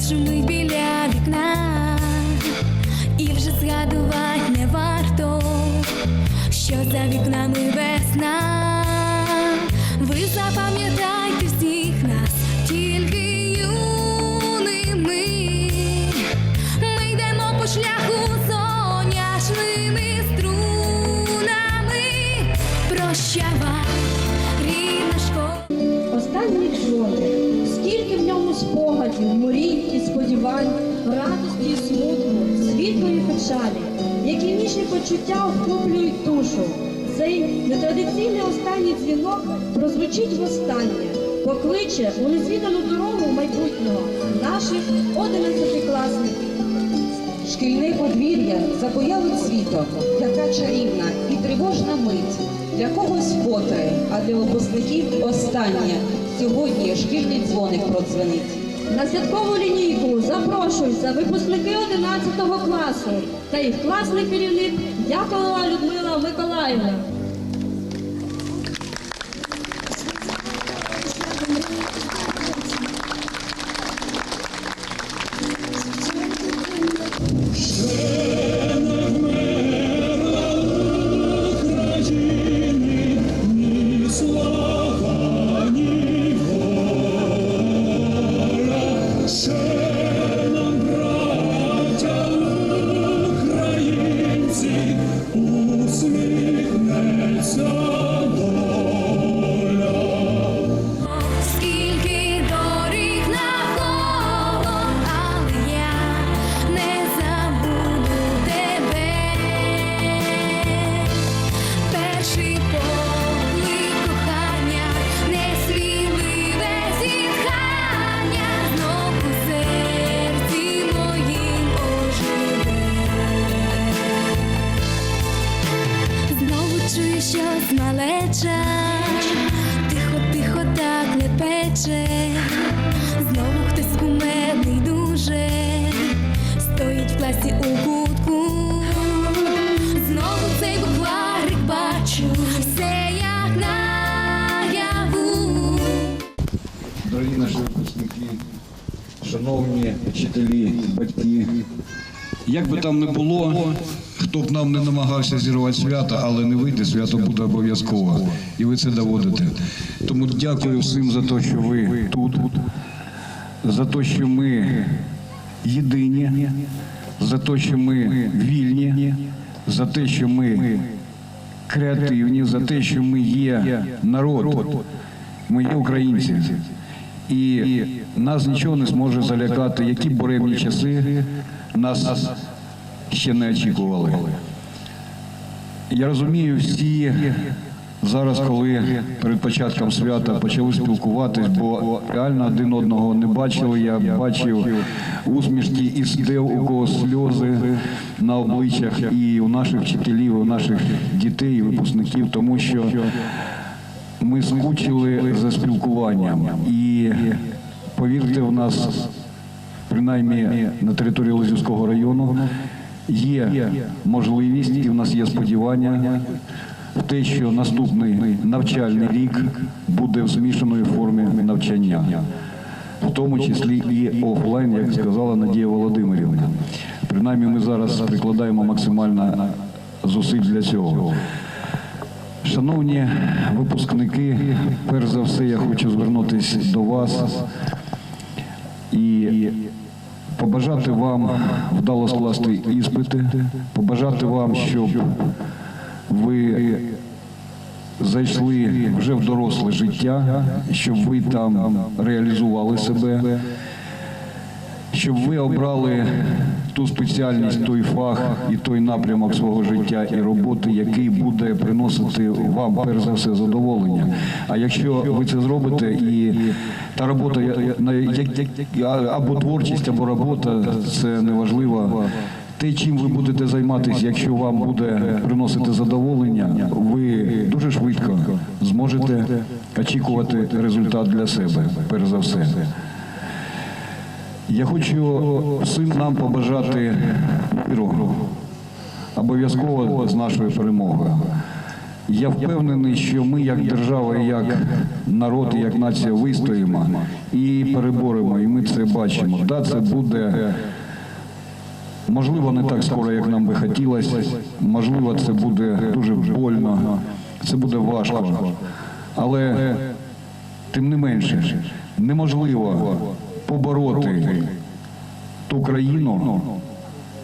шумить біля вікна, і вже згадувати не варто, що за вікнами весна. Спогадів, мрій і сподівань, радості і смутку, світло і печалі, які ніжні почуття охоплюють душу. Цей нетрадиційний останній дзвінок прозвучить востаннє, покличе у незвідану дорогу майбутнього наших одинадцятикласників. Шкільне подвір'я запоялить світом, яка чарівна і тривожна мить. Для когось вкотре, а для випускників останнє. Сьогодні шкільний дзвоник продзвенить. На святкову лінійку запрошуються випускники 11 класу та їх класний керівник Яковлева Людмила Миколаївна. Щось тихо, тихо так лепече, знову хтось кумедний дуже, стоїть в класі у кутку, знову цей букварик бачу, все як наяву. Дорогі наші випускники, шановні вчителі, батьки. Як би там не було, хто б нам не намагався зірвати свято, але не вийде, свято буде обов'язково. І ви це доводите. Тому дякую всім за те, що ви тут, за те, що ми єдині, за те, що ми вільні, за те, що ми креативні, за те, що ми є народ, ми є українці. І нас нічого не зможе залякати, які буремні часи нас ще не очікували. Я розумію, всі зараз, коли перед початком свята почали спілкуватись, бо реально один одного не бачили. Я бачив усмішки і де у когось сльози на обличчях, і у наших вчителів, і у наших дітей, і випускників, тому що ми скучили за спілкуванням. І повірте, у нас, принаймні на території Лозівського району, є можливість і в нас є сподівання в те, що наступний навчальний рік буде в змішаної формі навчання, в тому числі і офлайн, як сказала Надія Володимирівна. Принаймні ми зараз прикладаємо максимально зусиль для цього. Шановні випускники, перш за все я хочу звернутися до вас і побажати вам вдало скласти іспити, побажати вам, щоб ви зайшли вже в доросле життя, щоб ви там реалізували себе, щоб ви обрали ту спеціальність, той фах і той напрямок свого життя і роботи, який буде приносити вам перш за все задоволення. А якщо ви це зробите, і та робота або творчість, або робота, це неважливо. Те, чим ви будете займатися, якщо вам буде приносити задоволення, ви дуже швидко зможете очікувати результат для себе, перш за все. Я хочу всім нам побажати миру, обов'язково з нашою перемогою. Я впевнений, що ми, як держава, як народ, і як нація, вистоїмо і переборемо, і ми це бачимо. Да, це буде Можливо, не так скоро, як нам би хотілося. Можливо, це буде дуже больно, це буде важко. Але тим не менше, неможливо побороти ту країну,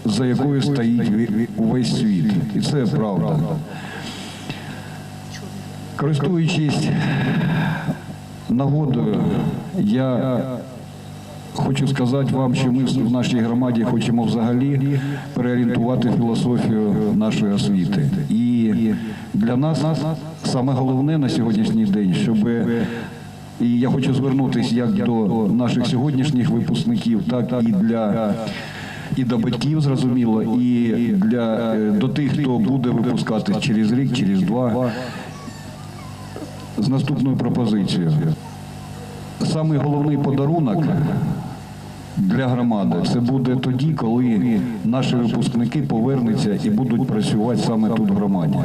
за якою стоїть увесь світ. І це правда. Користуючись нагодою, я хочу сказати вам, що ми в нашій громаді хочемо взагалі переорієнтувати філософію нашої освіти. І для нас саме головне на сьогоднішній день, щоб і я хочу звернутися як до наших сьогоднішніх випускників, так і для і до батьків, зрозуміло, і для е, до тих, хто буде випускатись через рік, через два, з наступною пропозицією. Самий головний подарунок для громади це буде тоді, коли наші випускники повернуться і будуть працювати саме тут в громаді.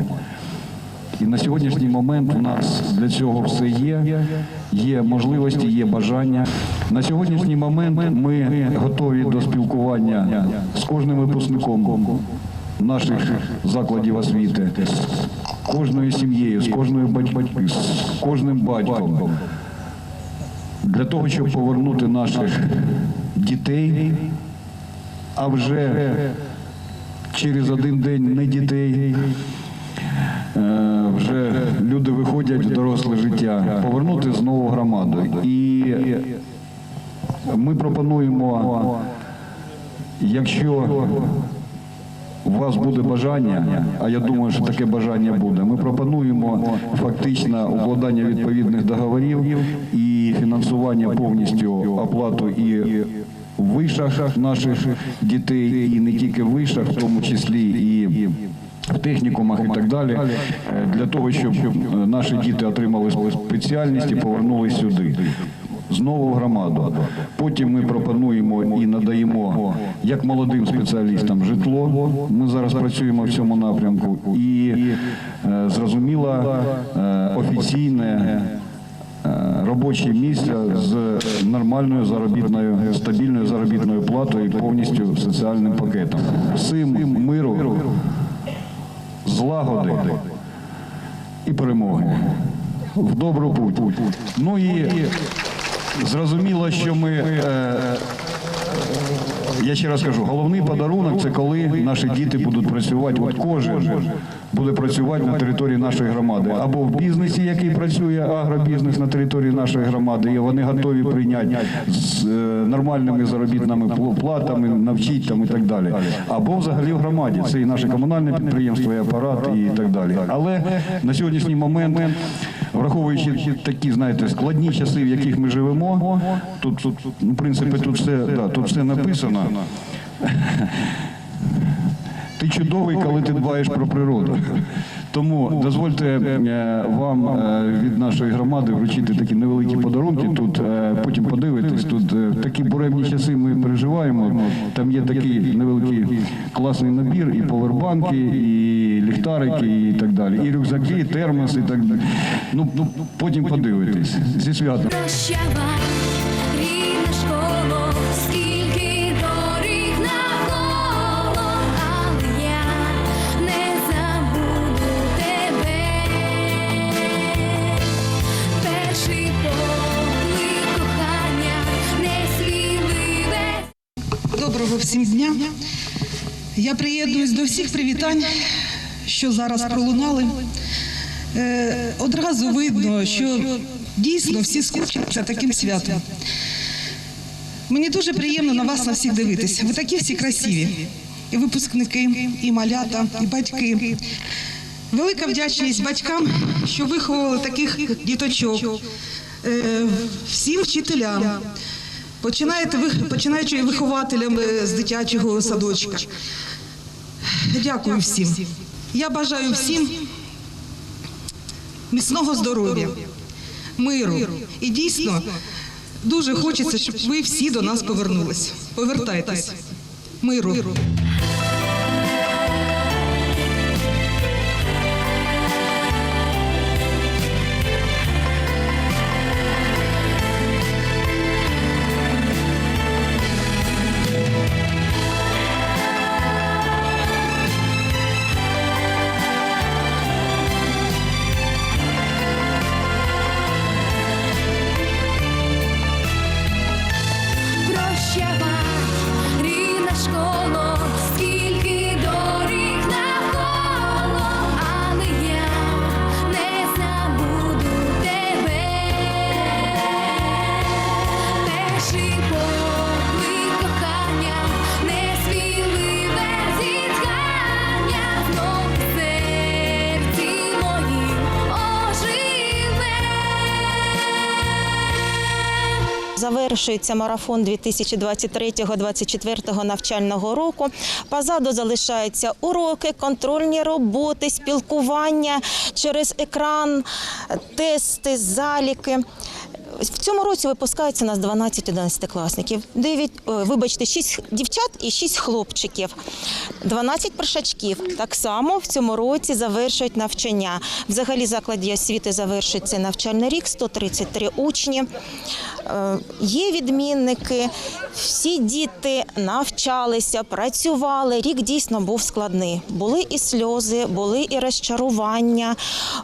І на сьогоднішній момент у нас для цього все є. Є можливості, є бажання. На сьогоднішній момент ми готові до спілкування з кожним випускником наших закладів освіти, з кожною сім'єю, з кожною батькою, з кожним батьком для того, щоб повернути наших дітей, а вже через один день не дітей. Люди виходять в доросле життя, повернути знову громаду. І ми пропонуємо, якщо у вас буде бажання, а я думаю, що таке бажання буде. Ми пропонуємо фактично укладання відповідних договорів і фінансування повністю оплату і вишах наших дітей, і не тільки вишах, в тому числі і технікумах і так далі, для того, щоб е, наші діти отримали спеціальність і повернулись сюди. Знову в громаду. Потім ми пропонуємо і надаємо як молодим спеціалістам житло. Ми зараз працюємо в цьому напрямку. І е, зрозуміло е, офіційне робоче місце з нормальною заробітною, стабільною заробітною платою і повністю соціальним пакетом. Всім миру, злагоди і перемоги. В добру путь. Ну і зрозуміло, що ми. Е, я ще раз кажу, головний подарунок це коли наші діти будуть працювати. От кожен буде працювати на території нашої громади, або в бізнесі, який працює агробізнес на території нашої громади, і вони готові прийняти з е, нормальними заробітними пл- платами, навчити там і так далі. Або взагалі в громаді. Це і наше комунальне підприємство, і апарат, і так далі. Але на сьогоднішній момент, враховуючи такі, знаєте, складні часи, в яких ми живемо, тут, тут в принципі, тут все, да, тут все написано. Ти чудовий, коли ти дбаєш про природу. Тому дозвольте е, вам е, від нашої громади вручити такі невеликі подарунки. Тут е, потім подивитись. Тут е, такі буремні часи ми переживаємо. Там є такий невеликий класний набір, і повербанки, і ліхтарики, і так далі, і рюкзаки, і термос, і так далі. Ну, ну потім подивитись. Зі святом. Доброго всім дня. Я приєднуюсь до всіх привітань, що зараз пролунали. Е, Одразу видно, що дійсно всі скучили за таким святом. Мені дуже приємно на вас на всіх дивитися. Ви такі всі красиві. І випускники, і малята, і батьки. Велика вдячність батькам, що виховували таких діточок, Е, всім вчителям. Починаєте починаючи вихователям е, з дитячого садочка. Дякую всім. Я бажаю всім міцного здоров'я, миру. І дійсно дуже хочеться, щоб ви всі до нас повернулись. Повертайтесь. Миру. Завершується марафон 2023-2024 навчального року. Позаду залишаються уроки, контрольні роботи, спілкування через екран, тести, заліки. В цьому році випускається у нас 12 11-класників. 9, е, вибачте, 6 дівчат і 6 хлопчиків. 12 першачків. Так само в цьому році завершують навчання. Взагалі закладі освіти завершують цей навчальний рік 133 учні. Е, Є відмінники, всі діти навчалися, працювали. Рік дійсно був складний. Були і сльози, були і розчарування,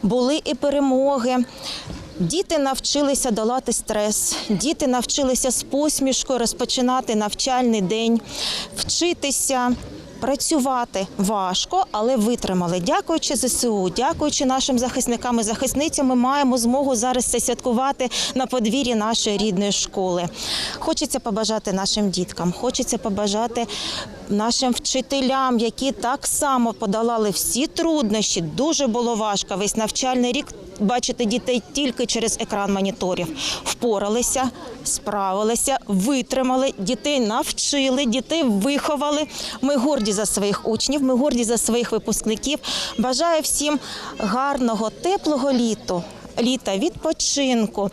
були і перемоги. Діти навчилися долати стрес, діти навчилися з посмішкою розпочинати навчальний день, вчитися. Працювати важко, але витримали. Дякуючи ЗСУ, дякуючи нашим захисникам і захисницям, ми маємо змогу зараз це святкувати на подвір'ї нашої рідної школи. Хочеться побажати нашим діткам, хочеться побажати нашим вчителям, які так само подолали всі труднощі. Дуже було важко весь навчальний рік. Бачити дітей тільки через екран моніторів. Впоралися, справилися, витримали, дітей навчили, дітей виховали. Ми горді за своїх учнів, ми горді за своїх випускників. Бажаю всім гарного, теплого літу, літа, відпочинку,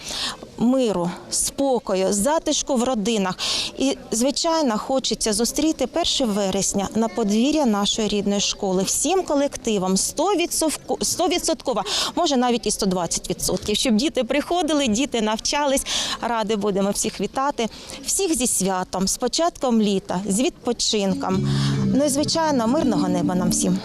миру, спокою, затишку в родинах. І, звичайно, хочеться зустріти 1 вересня на подвір'я нашої рідної школи всім колективом 100%, 100%, може навіть і 120%, щоб діти приходили, діти навчались. Ради будемо всіх вітати. Всіх зі святом, з початком літа, з відпочинком. Ну і звичайно, мирного неба нам всім.